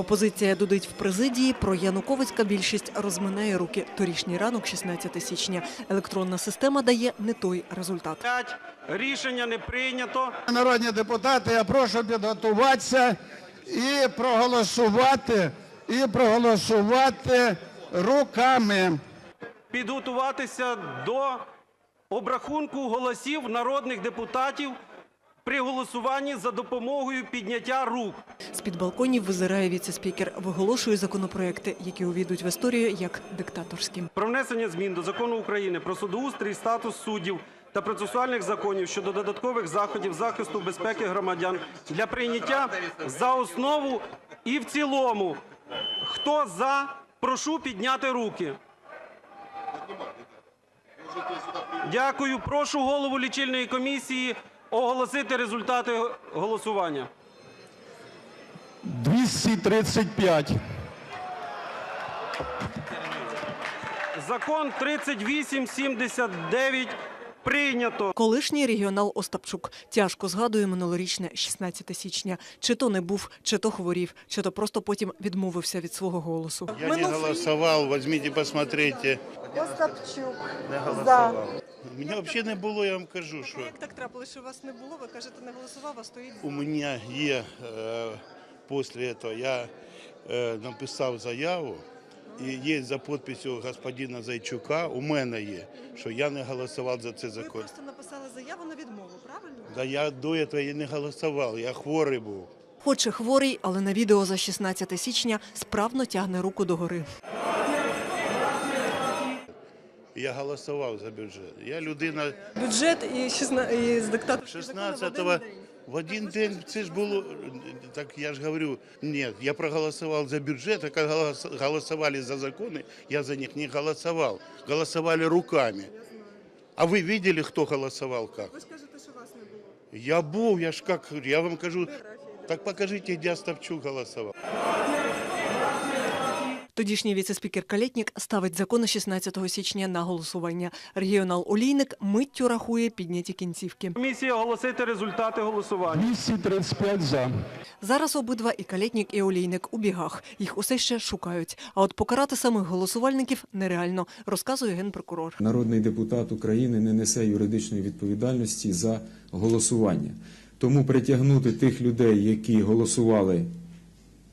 Опозиція дудить в президії. Про Януковицька більшість розминає руки. Торішній ранок, 16 січня. Електронна система дає не той результат. Рішення не прийнято. Народні депутати, я прошу підготуватися і проголосувати, і проголосувати руками. Підготуватися до обрахунку голосів народних депутатів при голосуванні за допомогою підняття рук. З-під балконів визирає віце-спікер. Виголошує законопроекти, які увійдуть в історію як диктаторські. Про внесення змін до закону України про судоустрій, статус суддів та процесуальних законів щодо додаткових заходів захисту безпеки громадян для прийняття за основу і в цілому. Хто за? Прошу підняти руки. Дякую. Прошу голову лічильної комісії оголосити результати голосування. 235. Закон 3879 прийнято. Колишній регіонал Остапчук тяжко згадує минулорічне 16 січня. Чи то не був, чи то хворів, чи то просто потім відмовився від свого голосу. Я не голосовал, возьмите, посмотрите. Остапчук. Не За. голосовал. Мене взагалі не було, я вам кажу, що Як так трапилося, що вас не було? Ви кажете, не голосував, а стоїть у мене є е, після цього, я е, написав заяву, і є за підписю господина Зайчука, у мене є, що я не голосував за цей закон. Просто написали заяву на відмову, правильно? Да я до цього і не голосував, я хворий був. Хоч і хворий, але на відео за 16 січня справно тягне руку догори. Я голосував за бюджет. Я людина Бюджет і, 16, і з диктаторських 16-го в один день, це ж було, так я ж говорю, нет, я проголосовал за бюджет, а когда голос- голосовали за законы, я за них не голосовал, голосовали руками. А вы видели, кто голосовал как? Ви скажете, що вас не було. Я був, я ж как, я вам кажу, так покажите, где Ставчук голосовал. Тодішній віце-спікер Калєтнік ставить закони 16 січня на голосування. Регіонал Олійник миттю рахує підняті кінцівки. Комісія оголосити результати голосування. 235 за. Зараз обидва і Калєтнік, і Олійник у бігах. Їх усе ще шукають. А от покарати самих голосувальників нереально, розказує генпрокурор. Народний депутат України не несе юридичної відповідальності за голосування. Тому притягнути тих людей, які голосували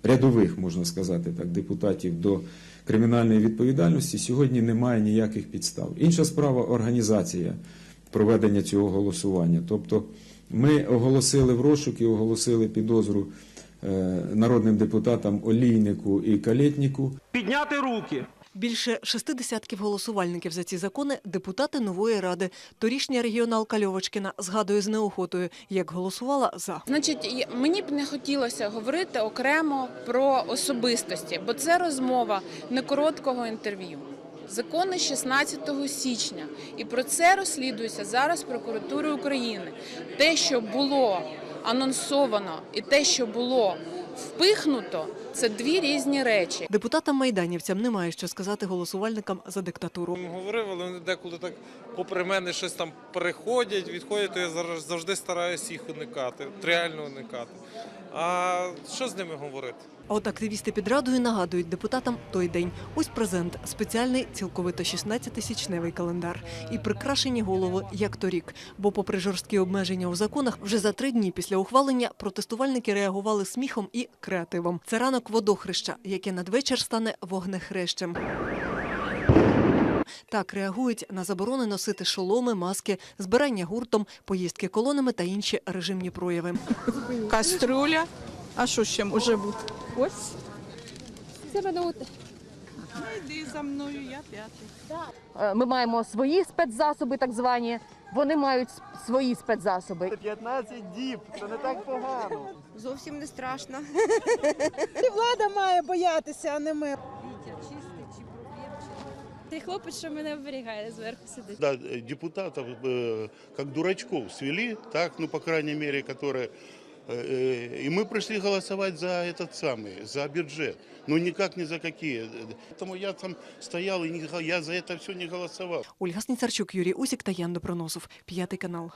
рядових, можна сказати так, депутатів до кримінальної відповідальності, сьогодні немає ніяких підстав. Інша справа організація проведення цього голосування. Тобто ми оголосили в розшук і оголосили підозру е, народним депутатам Олійнику і Калєтніку. Підняти руки. Більше шести десятків голосувальників за ці закони – депутати нової ради. Торішня регіоналка Льовочкіна згадує з неохотою, як голосувала за. Значить, мені б не хотілося говорити окремо про особистості, бо це розмова не короткого інтерв'ю. Закони 16 січня, і про це розслідується зараз прокуратурою України. Те, що було анонсовано, і те, що було впихнуто, це дві різні речі. Депутатам-майданівцям немає що сказати голосувальникам за диктатуру. говорив, але вони деколи так попри мене щось там переходять, відходять, то я завжди стараюся їх уникати, реально уникати. А що з ними говорити? А от активісти під радою нагадують депутатам той день. Ось презент, спеціальний цілковито 16-січневий календар. І прикрашені голови, як торік. Бо попри жорсткі обмеження у законах, вже за три дні після ухвалення протестувальники реагували сміхом і креативом. Це ранок водохреща, яке надвечір стане вогнехрещем. Так реагують на заборони носити шоломи, маски, збирання гуртом, поїздки колонами та інші режимні прояви. Каструля. А що ще може бути? Ось. Йди за мною, я п'ятий. Е, Ми маємо свої спецзасоби, так звані. Вони мають с- свої спецзасоби. 15 діб, це не так погано. Зовсім не страшно. І влада має боятися, а не ми. Той хлопець, що мене оберігає, зверху сидить. Да, э, депутатов э, как дурачков свели, так, ну, по крайней мере, которые... э, э, И мы пришли голосовать за этот самый, за бюджет. Ну, никак ни за какие. Поэтому я там стоял, и не го- я за это все не голосовал. Ольга Сніцарчук, Юрій Усік та Ян Доброносов. П'ятий канал.